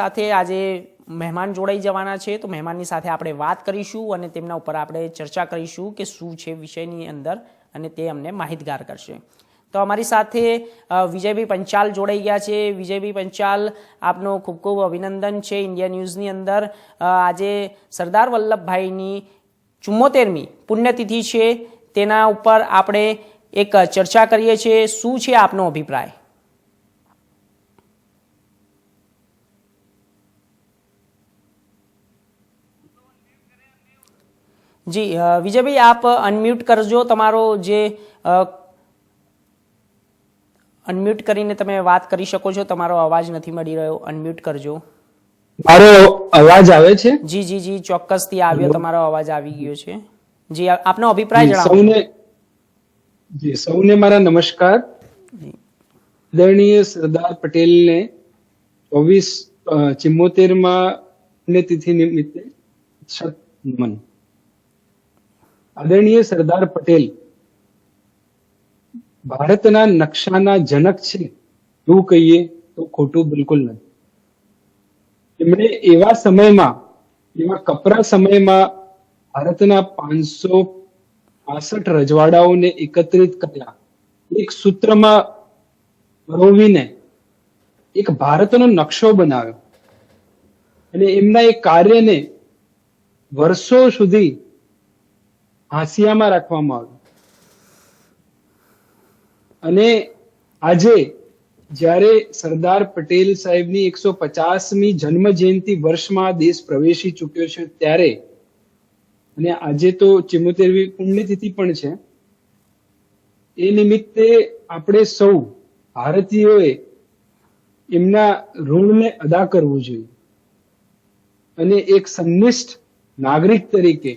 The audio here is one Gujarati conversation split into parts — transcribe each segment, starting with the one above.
સાથે આજે મહેમાન જોડાઈ જવાના છે, તો મહેમાનની સાથે આપણે વાત કરીશું અને તેમના ઉપર આપણે ચર્ચા કરીશું કે શું છે વિષયની અંદર અને તે અમને માહિતગાર કરશે. તો અમારી સાથે વિજયભાઈ પંચાલ જોડાઈ ગયા છે. વિજયભાઈ પંચાલ, આપનો ખૂબ ખૂબ અભિનંદન છે ઇન્ડિયા ન્યૂઝની અંદર. આજે સરદાર વલ્લભભાઈની ચુમ્મોતેરમી પુણ્યતિથિ છે. તેના ઉપર આપણે એક ચર્ચા કરીએ છીએ. શું છે આપનો અભિપ્રાય? જી વિજયભાઈ આપ અનમ્યુટ કરજો. તમારો જે અનમ્યુટ કરીને તમે વાત કરી શકો છો. તમારો અવાજ નથી મળી રહ્યો. અનમ્યુટ કરજો. મારો અવાજ આવે છે? જી જી જી ચોક્કસથી આવ્યો. તમારો અવાજ આવી ગયો છે. જી આપનો અભિપ્રાય જણાવો. સૌને જી સૌને મારા નમસ્કાર. આદરણીય સરદાર પટેલને ચોવીસ ચિમ્મોતેરમાં પુણ્યતિથિ નિમિત્તે શત નમન આદરણીય સરદાર પટેલ, ભારતના નકશાના જનક છે, એવું કહીએ તો ખોટું બિલકુલ નથી. એમણે એવા સમયમાં, એવા કપરા સમયમાં ભારતના પાંચસો પાસઠ રજવાડાઓને એકત્રિત કર્યા. એક સૂત્રમાં પરોવીને એક ભારતનો નકશો બનાવ્યો. અને એમના એ કાર્યને વર્ષો સુધી હાંસિયામાં રાખવામાં આવ્યું. અને આજે જ્યારે સરદાર પટેલ સાહેબની એકસો પચાસમી જન્મ જયંતિ વર્ષમાં દેશ પ્રવેશી ચૂક્યો છે ત્યારે, અને આજે તો ચિમોતેરવી પુણ્યતિથિ પણ છે, એ નિમિત્તે આપણે સૌ ભારતીયોએ એમના ઋણને અદા કરવું જોઈએ. અને એક સંનિષ્ઠ નાગરિક તરીકે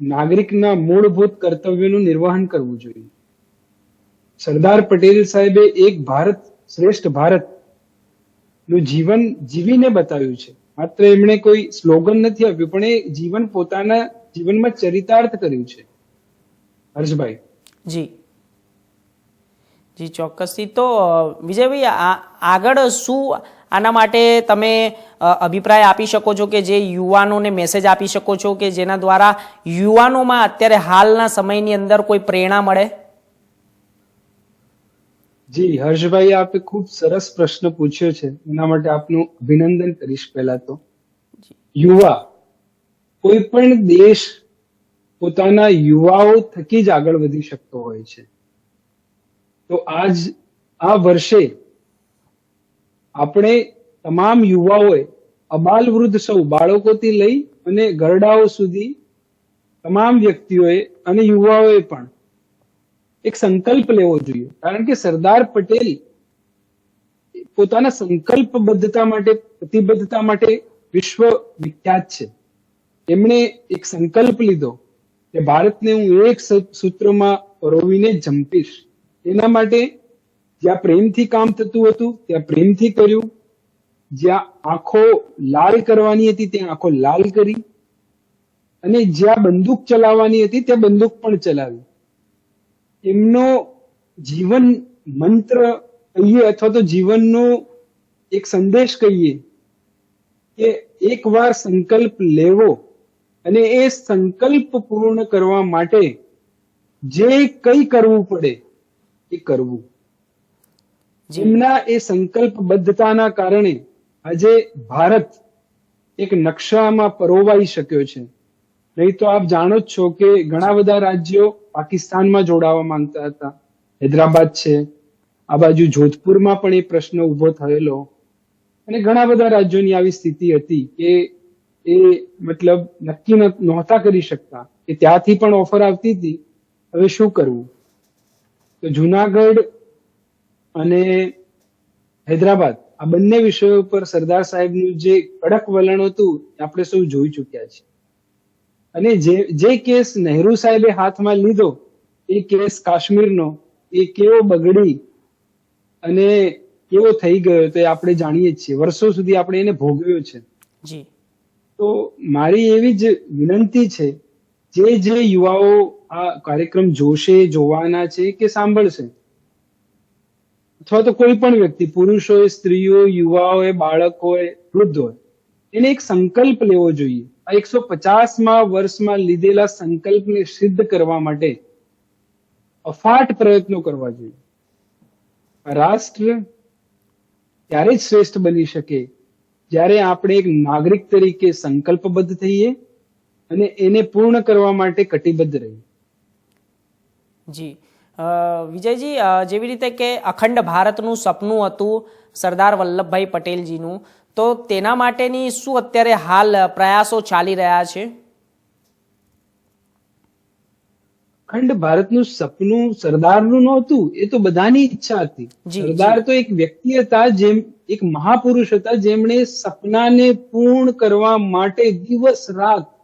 નાગરિકના મૂળભૂત કર્તવ્યોનું નિર્વહન કરવું જોઈએ. સરદાર પટેલ સાહેબે એક ભારત શ્રેષ્ઠ ભારતનું જીવન જીવીને બતાવ્યું છે. માત્ર એમણે કોઈ સ્લોગન નથી આપ્યું, પણ એ જીવન પોતાના જીવનમાં ચરિતાર્થ કર્યું છે. હર્ષભાઈ. જી. જી, ચોક્કસથી તો વિજયભાઈ આગળ શું આના માટે તમે અભિપ્રાય આપી શકો છો કે જે યુવાનોને મેસેજ આપી શકો છો કે જેના દ્વારા યુવાનોમાં અત્યારે હાલના સમયની અંદર કોઈ પ્રેરણા મળે? જી હર્ષભાઈ આપે ખૂબ સરસ પ્રશ્ન પૂછ્યો છે. એના માટે આપનું અભિનંદન કરીશ પહેલા તો. યુવા કોઈ પણ દેશ પોતાના યુવાઓ થકી જ આગળ વધી શકતો હોય છે. તો આજ આ વર્ષે આપણે તમામ યુવાઓએ અબાલ વૃદ્ધ સૌ બાળકોથી લઈ અને ગરડાઓ સુધી તમામ વ્યક્તિઓએ અને યુવાઓએ પણ એક સંકલ્પ લેવો જોઈએ. કારણ કે સરદાર પટેલ પોતાના સંકલ્પબદ્ધતા માટે, પ્રતિબદ્ધતા માટે વિશ્વ વિખ્યાત છે. એમણે એક સંકલ્પ લીધો કે ભારતને હું એક સૂત્રમાં પરોવીને જંપીશ. એના માટે જ્યાં પ્રેમથી કામ થતું હતું, ત્યાં પ્રેમથી કર્યું. જ્યાં આંખો લાલ કરવાની હતી, ત્યાં આંખો લાલ કરી. અને જ્યાં બંદૂક ચલાવવાની હતી, ત્યાં બંદૂક પણ ચલાવી. એમનો જીવન મંત્ર કહીએ અથવા તો જીવનનો એક સંદેશ કહીએ કે એકવાર સંકલ્પ લેવો અને એ સંકલ્પ પૂર્ણ કરવા માટે જે કંઈ કરવું પડે, એ કરવું. જેમના એ સંકલ્પબદ્ધતાના કારણે આજે ભારત એક નકશામાં પરોવાઈ શક્યો છે. નહીં તો આપ જાણો જ છો કે ઘણા બધા રાજ્યો પાકિસ્તાનમાં જોડાવા માંગતા હતા. હૈદરાબાદ છે. આ બાજુ જોધપુરમાં પણ એ પ્રશ્ન ઊભો થયેલો. અને ઘણા બધા રાજ્યોની આવી સ્થિતિ હતી કે એ મતલબ નક્કી નહોતા કરી શકતા કે ત્યાંથી પણ ઓફર આવતી હતી. હવે શું કરવું? તો જુનાગઢ અને હૈદરાબાદ આ બંને વિષયો પર સરદાર સાહેબનું જે કડક વલણ હતું આપણે સૌ જોઈ ચુક્યા છીએ. અને જે જે કેસ નહેરુ સાહેબે હાથમાં લીધો એ કેસ કાશ્મીરનો એ કેવો બગડી અને કેવો થઈ ગયો તો એ આપણે જાણીએ જ છીએ. વર્ષો સુધી આપણે એને ભોગવ્યો છે. તો મારી એવી જ વિનંતી છે જે જે યુવાઓ આ કાર્યક્રમ જોશે જોવાના છે કે સાંભળશે અથવા તો કોઈ પણ વ્યક્તિ, પુરુષ હોય, સ્ત્રીઓ યુવા હોય, બાળક હોય, વૃદ્ધ હોય, એને એક સંકલ્પ લેવો જોઈએ. આ એકસો પચાસમાં વર્ષમાં લીધેલા સંકલ્પને સિદ્ધ કરવા માટે અફાટ પ્રયત્નો કરવા જોઈએ. રાષ્ટ્ર ત્યારે જ શ્રેષ્ઠ બની શકે જ્યારે આપણે એક નાગરિક તરીકે સંકલ્પબદ્ધ થઈએ અને એને પૂર્ણ કરવા માટે કટિબદ્ધ રહીએ. જી. વિજયજી જેવી રીતે કે અખંડ ભારતનું સપનું હતું સરદાર વલ્લભભાઈ પટેલજીનું તો તેના માટેની શું અત્યારે હાલ પ્રયાસો ચાલી રહ્યા છે? અખંડ ભારતનું સપનું સરદારનું નહોતું એ તો બધાની ઈચ્છા હતી. સરદાર તો એક વ્યક્તિ હતા જેમ એક મહાપુરુષ હતા જેમણે સપનાને પૂર્ણ કરવા માટે દિવસ રાત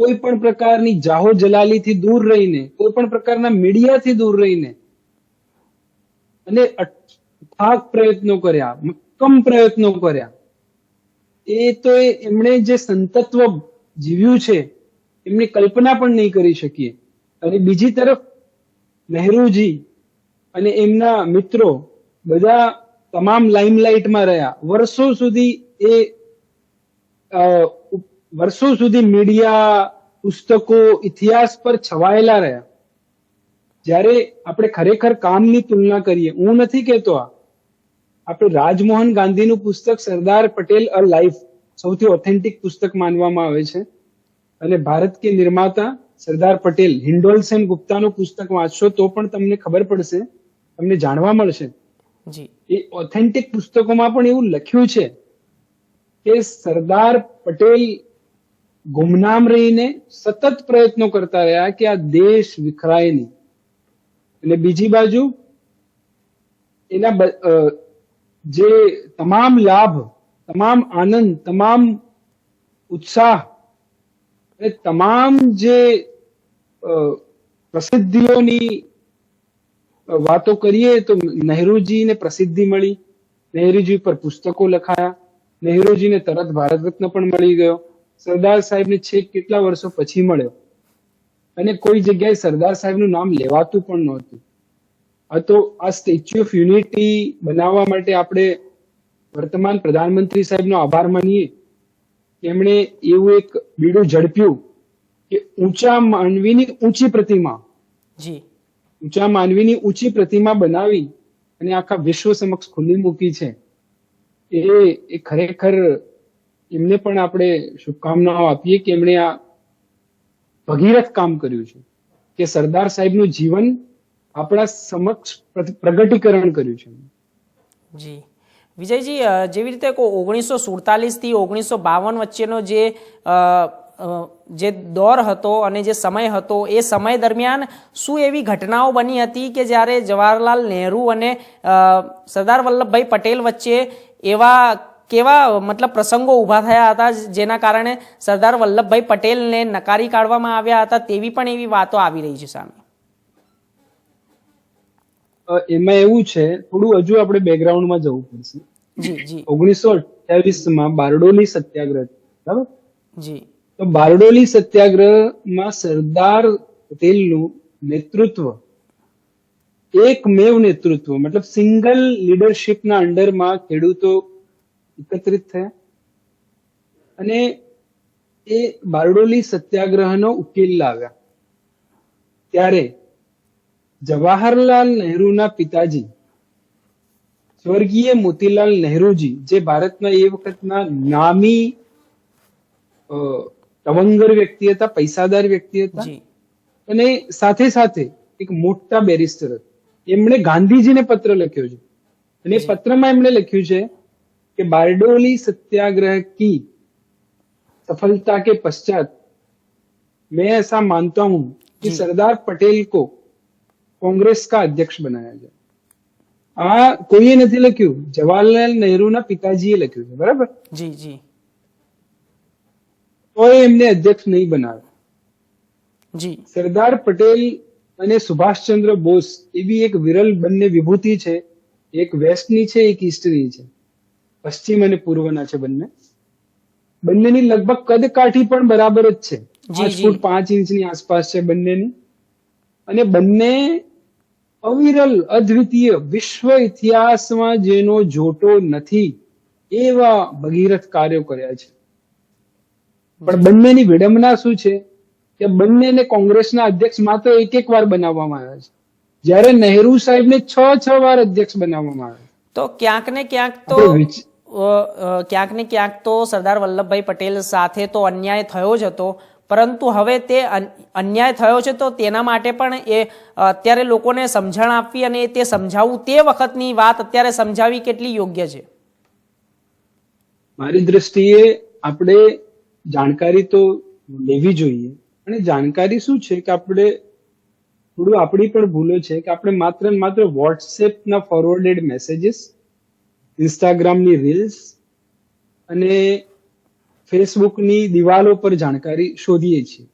કોઈ પણ પ્રકારની જાહો જલાલીથી દૂર રહીને, કોઈ પણ પ્રકારના મીડિયાથી દૂર રહીને, અને અથાગ પ્રયત્નો કર્યા, મક્કમ પ્રયત્નો કર્યા, એ તો એમણે જે સંતત્વ જીવ્યું છે, એમની કલ્પના પણ નહીં કરી શકીએ. અને બીજી તરફ, નહેરુજી અને એમના મિત્રો બધા તમામ લાઇમલાઇટમાં રહ્યા. વર્ષો સુધી એ વર્ષો સુધી મીડિયા પુસ્તકો ઇતિહાસ પર છવાયેલા રહ્યા. જ્યારે આપણે ખરેખર કામની તુલના કરીએ હું નથી કહેતો આ. આપણે રાજમોહન ગાંધીનું પુસ્તક સરદાર પટેલ અ લાઈફ સૌથી ઓથેન્ટિક પુસ્તક માનવામાં આવે છે. અને ભારત કે નિર્માતા સરદાર પટેલ હિન્ડોલસેન ગુપ્તાનું પુસ્તક વાંચશો તો પણ તમને ખબર પડશે તમને જાણવા મળશે. એ ઓથેન્ટિક પુસ્તકોમાં પણ એવું લખ્યું છે કે સરદાર પટેલ ગુમનામ રહીને સતત પ્રયત્નો કરતા રહ્યા કે આ દેશ વિખરાય નહીં. એટલે બીજી બાજુ એના જે તમામ લાભ, તમામ આનંદ, તમામ ઉત્સાહ અને તમામ જે પ્રસિદ્ધિઓની વાતો કરીએ તો નહેરુજીને પ્રસિદ્ધિ મળી, નહેરુજી પર પુસ્તકો લખાયા, નહેરુજીને તરત ભારત રત્ન પણ મળી ગયો. સરદાર સાહેબને છેક કેટલા વર્ષો પછી મળ્યો? અને કોઈ જગ્યાએ સરદાર સાહેબનું નામ લેવાતું પણ નહોતું. આ તો આ સ્ટેચ્યુ ઓફ યુનિટી બનાવવા માટે આપણે વર્તમાન પ્રધાનમંત્રી સાહેબનો આભાર માનીએ. કે એમણે એવું એક બીડું ઝડપ્યું કે ઊંચા માનવીની ઊંચી પ્રતિમા. જી. ઊંચા માનવીની ઊંચી પ્રતિમા બનાવી અને આખા વિશ્વ સમક્ષ ખુલ્લી મૂકી છે. એ એ ખરેખર એમને પણ આપણે શુભકામનાઓ આપીએ કે એમણે આ ભગીરથ કામ કર્યું છે. કે સરદાર સાહેબનું જીવન આપણા સમક્ષ પ્રગટીકરણ કર્યું છે. જી. વિજયજી જેવી રીતે ઓગણીસો સુડતાલીસથી ઓગણીસો બાવન વચ્ચેનો જે જે દોર હતો અને જે સમય હતો, એ સમય દરમિયાન શું એવી ઘટનાઓ બની હતી કે જ્યારે જવાહરલાલ નહેરુ અને સરદાર વલ્લભભાઈ પટેલ વચ્ચે એવા કેવા મતલબ પ્રસંગો ઊભા થયા હતા જેના કારણે સરદાર વલ્લભભાઈ પટેલને નકારી કાઢવામાં આવ્યા હતા તેવી પણ એવી વાતો આવી રહી છે સામે. એમાં એવું છે થોડું હજુ આપણે બેકગ્રાઉન્ડમાં જવું પડશે. ઓગણીસો અઠ્યાવીસમાં બારડોલી સત્યાગ્રહ બરાબર? જી. તો બારડોલી સત્યાગ્રહમાં સરદાર પટેલનું નેતૃત્વ એકમેવ નેતૃત્વ મતલબ સિંગલ લીડરશિપના અંડરમાં ખેડૂતો એકત્રિત થયા. અને એ બારડોલી સત્યાગ્રહનો ઉકેલ લાવ્યા. ત્યારે જવાહરલાલ નહેરુના પિતાજી સ્વર્ગીય મોતીલાલ નહેરુજી જે ભારતના એ વખતના નામી તવંગર વ્યક્તિ હતા પૈસાદાર વ્યક્તિ હતા. અને સાથે સાથે એક મોટા બેરિસ્ટર હતા. એમણે ગાંધીજીને પત્ર લખ્યો છે. અને એ પત્રમાં એમણે લખ્યું છે कि बारडोली सत्याग्रह की सफलता के पश्चात मैं ऐसा मानता हूँ कि सरदार पटेल को कांग्रेस का अध्यक्ष बनाया जाए। आ, कोई ये नहीं लिख्यू? जवाहरलाल नेहरू ना पिताजी लिख्यू बराबर? जी जी। तो इमने अध्यक्ष नहीं बना जी। सरदार पटेल અને સુભાષચંદ્ર બોઝ એવી એક વિરલ બંને વિભૂતિ છે એક વેસ્ટની છે એક ઇસ્ટની છે પશ્ચિમ અને પૂર્વના છે બંને. બંનેની લગભગ કદ કાઠી પણ બરાબર જ છે. પાંચ ફૂટ પાંચ ઇંચની આસપાસ છે બંનેની. અને બંને અવિરલ અદ્વિતીય વિશ્વ ઇતિહાસમાં જેનો જોટો નથી એવા ભગીરથ કાર્યો કર્યા છે. પણ બંનેની વિડંબના શું છે? કે બંનેને કોંગ્રેસના અધ્યક્ષ માત્ર એક એક વાર બનાવવામાં આવ્યા છે. જ્યારે નહેરુ સાહેબને છ છ વાર અધ્યક્ષ બનાવવામાં આવ્યા તો ક્યાંક ને ક્યાંક તો ક્યાંક ને ક્યાંક તો સરદાર વલ્લભભાઈ પટેલ સાથે તો અન્યાય થયો જ હતો. પરંતુ હવે તે અન્યાય થયો છે તો તેના માટે પણ એ અત્યારે લોકોને સમજણ આપવી અને તે સમજાવવું તે વખતની વાત અત્યારે સમજાવવી કેટલી યોગ્ય છે? મારી દ્રષ્ટિએ આપણે જાણકારી તો લેવી જોઈએ. અને જાણકારી શું છે કે આપણે થોડું આપણી પણ ભૂલો છે કે આપણે માત્ર માત્ર વોટ્સએપના ફોરવર્ડેડ મેસેજીસ ઇન્સ્ટાગ્રામની રીલ્સ અને ફેસબુકની દિવાલો પર જાણકારી શોધીએ છીએ.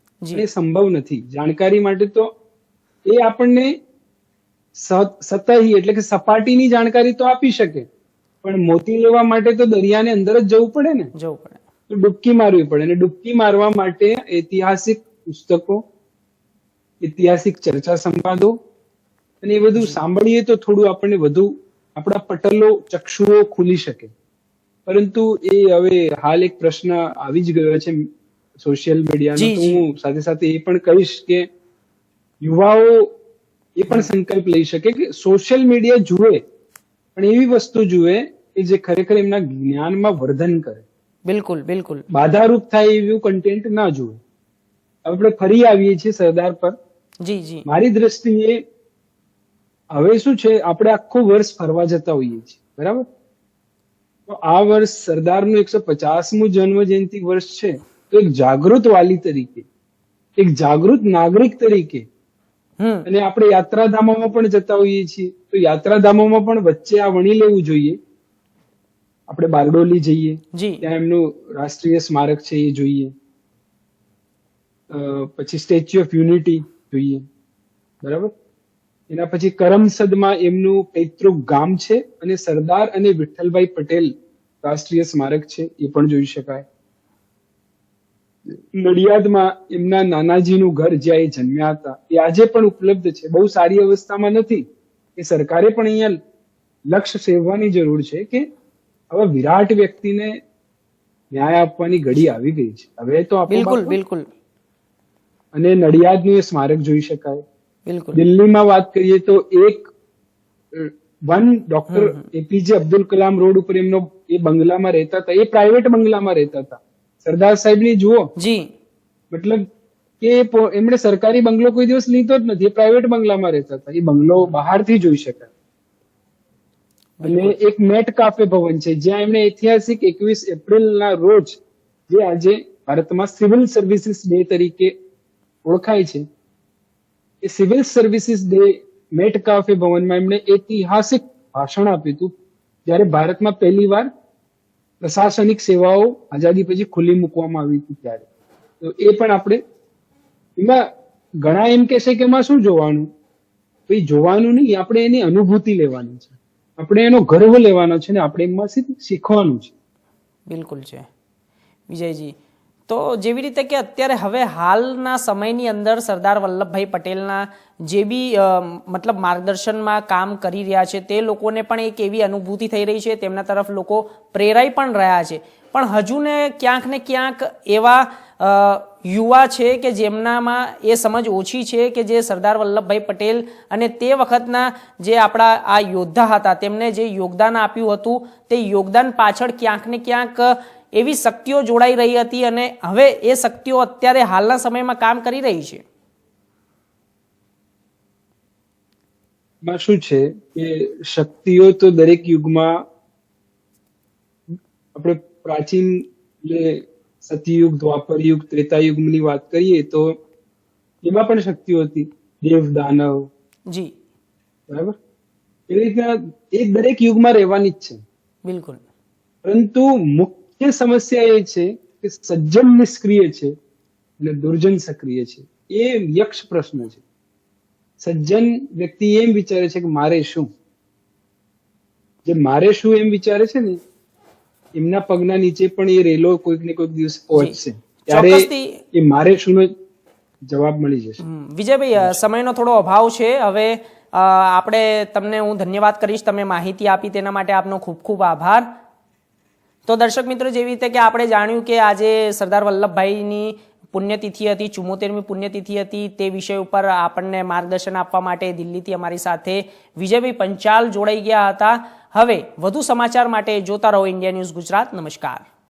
એ સંભવ નથી. જાણકારી માટે તો એ આપણને સતહી એટલે કે સપાટીની જાણકારી તો આપી શકે. પણ મોતી લેવા માટે તો દરિયાને અંદર જ જવું પડે ને? જવું પડે. તો ડૂબકી મારવી પડે. અને ડૂબકી મારવા માટે ઐતિહાસિક પુસ્તકો ઐતિહાસિક ચર્ચા સંપાદો અને એ બધું સાંભળીએ તો થોડું આપણને વધુ આપણા પટલો ચક્ષુઓ ખુલી શકે. પરંતુ એ હવે હાલ એક પ્રશ્ન આવી જ ગયો છે સોશિયલ મીડિયાનો તો હું સાથે સાથે એ પણ કહીશ કે યુવાઓ એ પણ સંકલ્પ લઈ શકે કે સોશિયલ મીડિયા જુએ પણ એવી વસ્તુ જુએ કે જે ખરેખર એમના જ્ઞાનમાં વર્ધન કરે. બિલકુલ બિલકુલ. બાધારૂપ થાય એવું કન્ટેન્ટ ના જુએ. આપણે ફરી આવીએ છીએ સરદાર પર. જી જી. મારી દ્રષ્ટિએ હવે શું છે? આપણે આખું વર્ષ ફરવા જતા હોઈએ છીએ. બરાબર? તો આ વર્ષ સરદારનું એકસો પચાસમું જન્મ જયંતિ વર્ષ છે. તો એક જાગૃત વાલી તરીકે એક જાગૃત નાગરિક તરીકે અને આપણે યાત્રાધામોમાં પણ જતા હોઈએ છીએ. તો યાત્રાધામોમાં પણ વચ્ચે આ વણી લેવું જોઈએ. આપણે બારડોલી જઈએ. ત્યાં એમનું રાષ્ટ્રીય સ્મારક છે એ જોઈએ. પછી સ્ટેચ્યુ ઓફ યુનિટી જોઈએ. બરાબર? એના પછી કરમસદમાં એમનું પૈતૃક ગામ છે અને સરદાર અને વિઠ્ઠલભાઈ પટેલ રાષ્ટ્રીય સ્મારક છે એ પણ જોઈ શકાય. નડિયાદમાં એમના નાનાજીનું ઘર જ્યાં એ જન્મ્યા હતા એ આજે પણ ઉપલબ્ધ છે. બહુ સારી અવસ્થામાં નથી. એ સરકારે પણ અહીંયા લક્ષ્ય સેવવાની જરૂર છે કે હવે વિરાટ વ્યક્તિને ન્યાય આપવાની ઘડી આવી ગઈ છે. હવે તો બિલકુલ. બિલકુલ. અને નડિયાદનું એ સ્મારક જોઈ શકાય. બિલકુલ. દિલ્હીમાં વાત કરીએ તો એક one doctor APJ Abdul Kalam road ઉપર એમનો એ બંગલામાં રહેતા હતા. એ પ્રાઇવેટ બંગલામાં રહેતા હતા. સરદાર સાહેબની જુઓ. જી. મતલબ કે એમણે સરકારી બંગલો કોઈ દિવસ લીધો જ નથી. એ પ્રાઇવેટ બંગલામાં રહેતા હતા. એ બંગલો બહારથી જોઈ શકાય. અને એક મેટ કાફે ભવન છે જ્યાં એમણે ઐતિહાસિક એકવીસ એપ્રિલના રોજ જે આજે ભારતમાં સિવિલ સર્વિસીસ ડે તરીકે ઓળખાય છે એ civil services day Metcalfe ભવનમાં એમણે ઐતિહાસિક ભાષણ આપ્યું હતું. જ્યારે ભારતમાં પહેલી વાર પ્રશાસનિક સેવાઓ આઝાદી પછી ખુલ્લી મૂકવામાં આવી હતી ત્યારે. તો એ પણ આપણે એમાં ઘણા એમ કહેશે કે એમાં શું જોવાનું? ભાઈ જોવાનું નહીં, આપણે એની અનુભૂતિ લેવાની છે. આપણે એનો ગર્વ લેવાનો છે ને આપણે એમાંથી શીખવાનું છે. બિલકુલ છે. વિજયજી તો જેવી રીતે કે અત્યારે હવે હાલના સમયની અંદર સરદાર વલ્લભભાઈ પટેલના જે બી મતલબ માર્ગદર્શનમાં કામ કરી રહ્યા છે, તે લોકોને પણ એક એવી અનુભૂતિ થઈ રહી છે, તેમના તરફ લોકો પ્રેરાઈ પણ રહ્યા છે. પણ હજુ ને ક્યાંક ને ક્યાંક એવા યુવા છે કે જેમનામાં એ સમજ ઓછી છે કે જે સરદાર વલ્લભભાઈ પટેલ અને તે વખતના જે આપણા આ યોદ્ધા હતા, તેમને જે યોગદાન આપ્યું હતું, તે યોગદાન પાછળ ક્યાંક ને ક્યાંક એવી શક્તિઓ જોડાઈ રહી હતી અને હવે એ શક્તિઓ અત્યારે હાલના સમયમાં કામ કરી રહી છે. શું છે કે શક્તિઓ તો દરેક યુગમાં આપણે પ્રાચીન એટલે સતયુગ દ્વાપર યુગ ત્રેતા યુગની વાત કરીએ તો એમાં પણ શક્તિઓ હતી. દેવ દાનવ જી. બરાબર? એવી રીતના એ દરેક યુગમાં રહેવાની જ છે. બિલકુલ. પરંતુ મુખ્ય સમસ્યા એ છે કે સજ્જન નિષ્ક્રિય છે અને દુર્જન સક્રિય છે. એ યક્ષ પ્રશ્ન છે. સજ્જન વ્યક્તિ એમ વિચારે છે કે મારે શું? જે મારે શું એમ વિચારે છે ને એમના પગના નીચે પણ એ રેલો કોઈક ને કોઈક દિવસ પહોંચશે. ત્યારે એ મારે શું નો જવાબ મળી જશે. વિજયભાઈ સમયનો થોડો અભાવ છે. હવે આપણે તમને હું ધન્યવાદ કરીશ. તમે માહિતી આપી તેના માટે આપનો ખૂબ ખૂબ આભાર. તો દર્શક મિત્રો, જેવી રીતે કે આપણે જાણ્યું કે આજે સરદાર વલ્લભભાઈની પુણ્યતિથિ હતી, ચુમ્મોતેરમી પુણ્યતિથિ હતી, તે વિષય ઉપર આપણને માર્ગદર્શન આપવા માટે દિલ્હીથી અમારી સાથે વિજયભાઈ પંચાલ જોડાઈ ગયા હતા. હવે વધુ સમાચાર માટે જોતા રહો ઇન્ડિયા ન્યૂઝ ગુજરાત. નમસ્કાર.